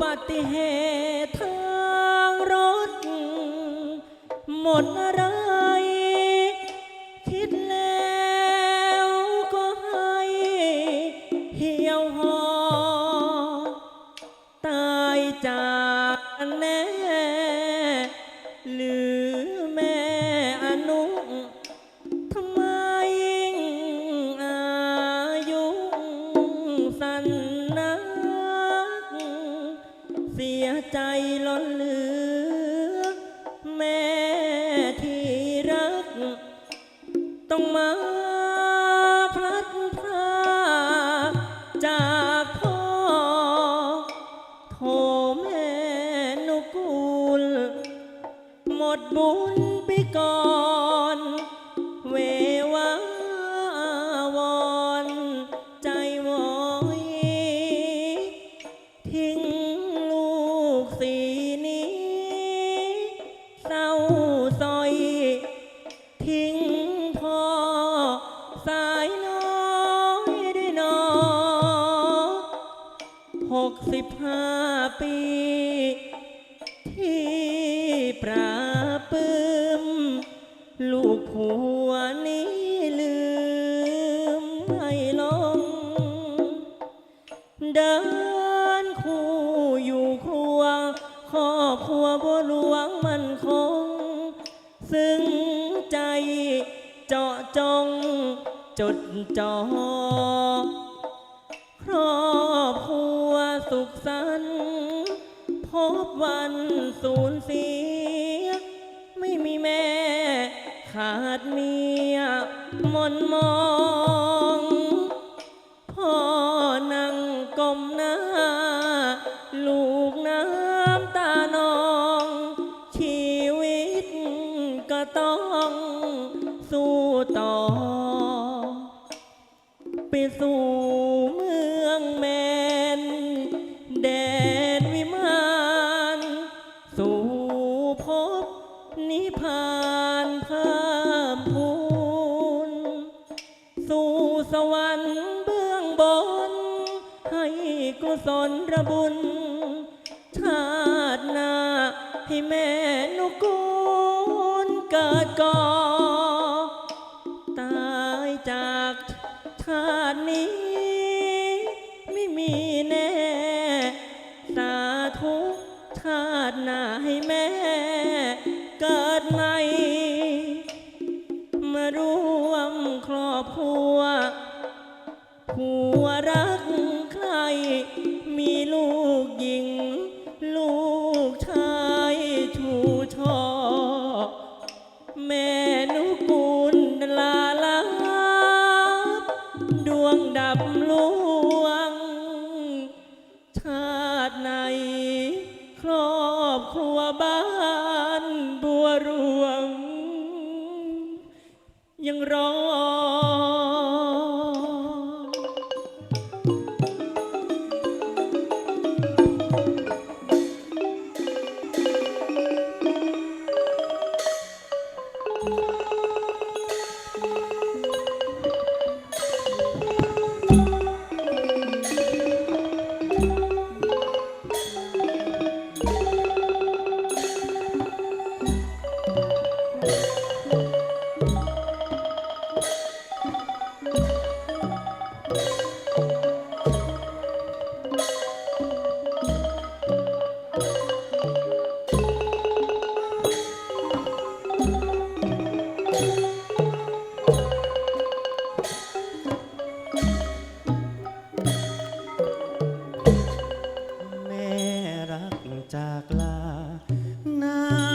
บัติเหตุทางรถ หมดรัก ปราปื้ม ลูกผัวนี้ลืมให้ลง เดินคู่อยู่ครัวครอบครัวบัวหลวงมันคง ซึ่งใจเจาะจงจดจ่อครอบครัวสุขสันต์พบวันสูญเสีย แม่ ขาดเมียมนมอง i'm buồn อบครัวบ้านบัวรู จากลาน้า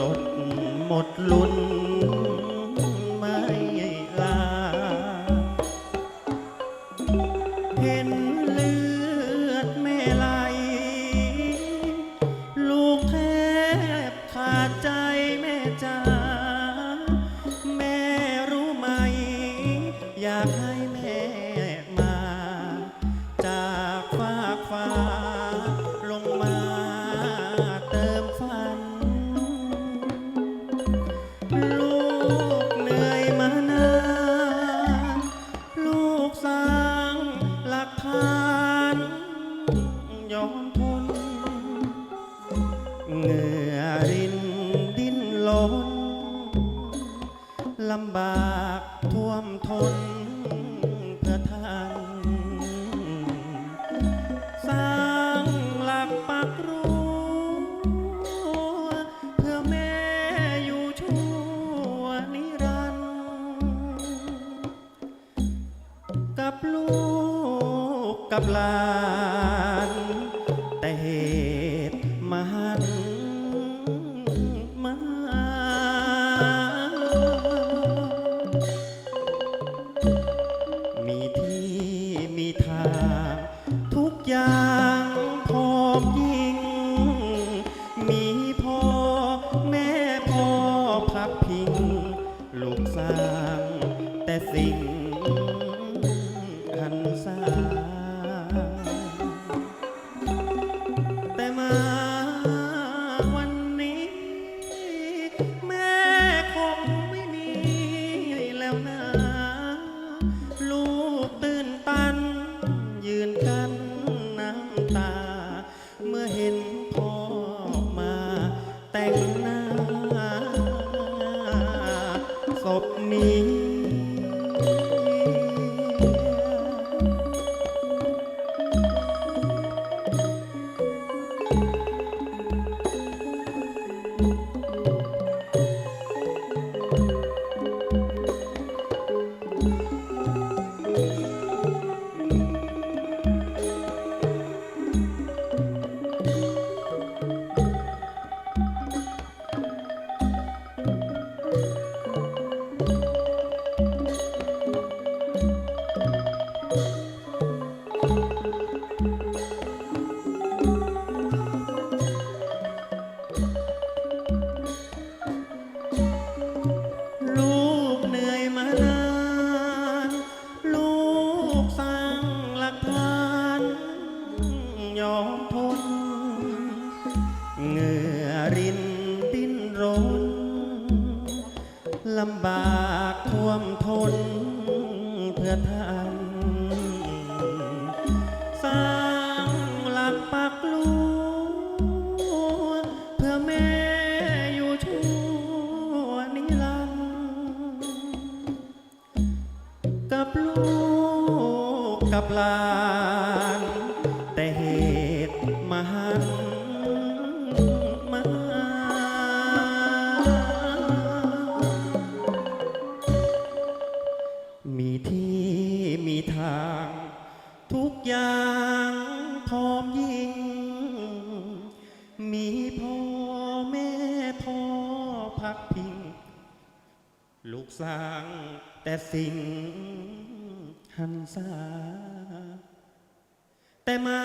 รถหมดลุ้นไม่ลา เห็นเลือดแม่ไหล ลูกแทบขาดใจแม่จ๋าแม่รู้ไหม อยากให้ blind. แต่งหน้าศพนี้ เงือรินดิ้นรนลำบากท่วมทนเพื่อท่านสร้างหลักปักลูเพื่อแม่อยู่ชั่วนิรันดร์กับลูกกับหลาน ทุกอย่างพร้อมยิ่ง มีพ่อแม่พ่อพักพิง ลูกสร้างแต่สิ่งหันษาแต่มา